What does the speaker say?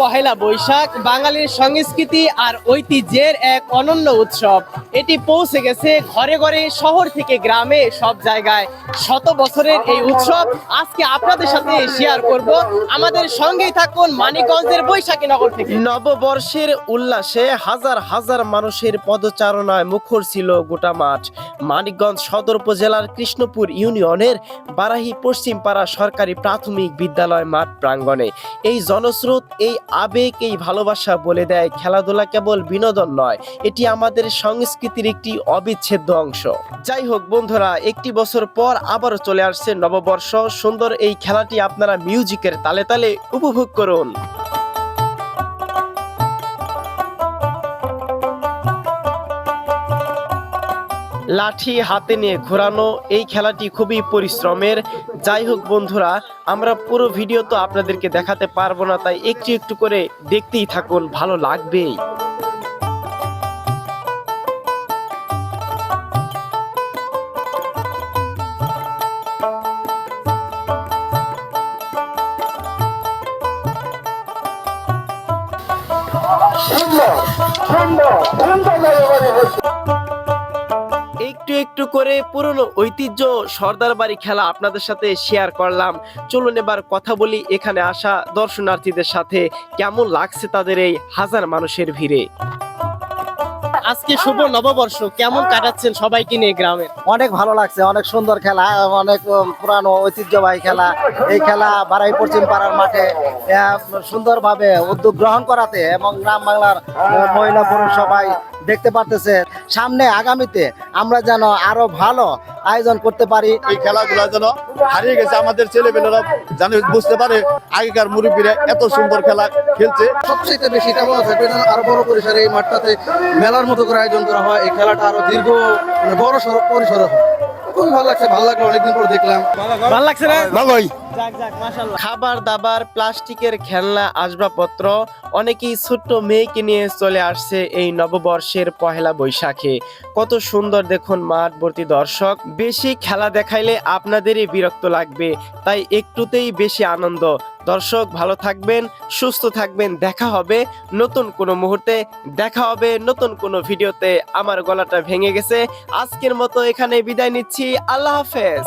পহেলা বৈশাখ, বাঙালির সংস্কৃতি আর ঐতিহ্যের এক অনন্য উৎসব। এটি পৌঁছে গেছে ঘরে ঘরে শহর থেকে গ্রামে, সব জায়গায়। শত বছরের এই উৎসব আজকে আপনাদের সাথে শেয়ার করব। আমাদের সঙ্গেই থাকুন মানিকগঞ্জের বৈশাখী নগর থেকে। নববর্ষের উল্লাসে হাজার হাজার মানুষের পদচারণায় মুখর ছিল গোটা মাঠ। মানিকগঞ্জ সদর উপজেলার কৃষ্ণপুর ইউনিয়নের বারাহি পশ্চিমপাড়া সরকারি প্রাথমিক বিদ্যালয় মাঠ প্রাঙ্গণে। এই জনস্রোত, এই আবেগ, এই ভালোবাসা বলে দেয় খেলাধুলা কেবল বিনোদন নয়, এটি আমাদের সংস্কৃতির একটি অবিচ্ছেদ্য অংশ। যাই হোক বন্ধুরা, একটি বছর পর আবারও চলে আসছে নববর্ষ। সুন্দর এই খেলাটি আপনারা মিউজিকের তালে তালে উপভোগ করুন। লাঠি হাতে নিয়ে ঘোরানো এই খেলাটি খুবই পরিশ্রমের। যাই হোক বন্ধুরা, আমরা পুরো ভিডিও তো আপনাদেরকে দেখাতে পারব না, তাই একটু একটু করে দেখতেই থাকুন, ভালো লাগবেই। একটু করে পুরনো ঐতিহ্য সর্দার বাড়ি খেলা আপনাদের সাথে শেয়ার করলাম। চলুন এবার কথা বলি এখানে আসা দর্শনার্থীদের সাথে। কেমন লাগছে তাদের এই হাজার মানুষের ভিড়ে? আজকে শুভ নববর্ষ কেমন কাটাচ্ছেন সবাইকে নিয়ে গ্রামে? অনেক ভালো লাগছে অনেক সুন্দর খেলা অনেক পুরানো ঐতিহ্যবাহী খেলা। এই খেলা বারাই পশ্চিম পাড়ার মাঠে আহ, সুন্দরভাবে উদ্যোগ গ্রহণ করাতে এবং গ্রাম বাংলার মহিলা পুরুষ সবাই দেখতে পারতেছে সামনে আগামীতে আমরা যেন আরও ভালো আয়োজন করতে পারি। এই খেলাগুলা যেন হারিয়ে গেছে আমাদের ছেলেপেলেরা যেন বুঝতে পারে আগেকার মুরব্বীরা এত সুন্দর খেলা খেলছে। সবচেয়ে বেশি এটা বলা থাকবে আরও বড় পরিসরে এই মাঠটাতে মেলার মতো করে আয়োজন করা হয়। এই খেলাটা আরও দীর্ঘ মানে বড় সড়ক পরিসরে হয়। খুবই ভালো লাগছে। ভালো লাগল অনেকদিন পর দেখলাম। ভালো লাগছে না? ভালোই। খাবার দাবার, প্লাস্টিকের খেলনা, আসবাবপত্র, অনেকেই ছোট্ট মেয়েকে নিয়ে চলে আসছে এই নববর্ষের পহেলা বৈশাখে। কত সুন্দর দেখুন মাঠ ভর্তি দর্শক। বেশি খেলা দেখাইলে আপনাদেরই বিরক্ত লাগবে, তাই একটুতেই বেশি আনন্দ। দর্শক, ভালো থাকবেন, সুস্থ থাকবেন, দেখা হবে নতুন কোনো মুহূর্তে, দেখা হবে নতুন কোনো ভিডিওতে। আমার গলাটা ভেঙে গেছে। আজকের মতো এখানে বিদায় নিচ্ছি। আল্লাহ হাফেজ।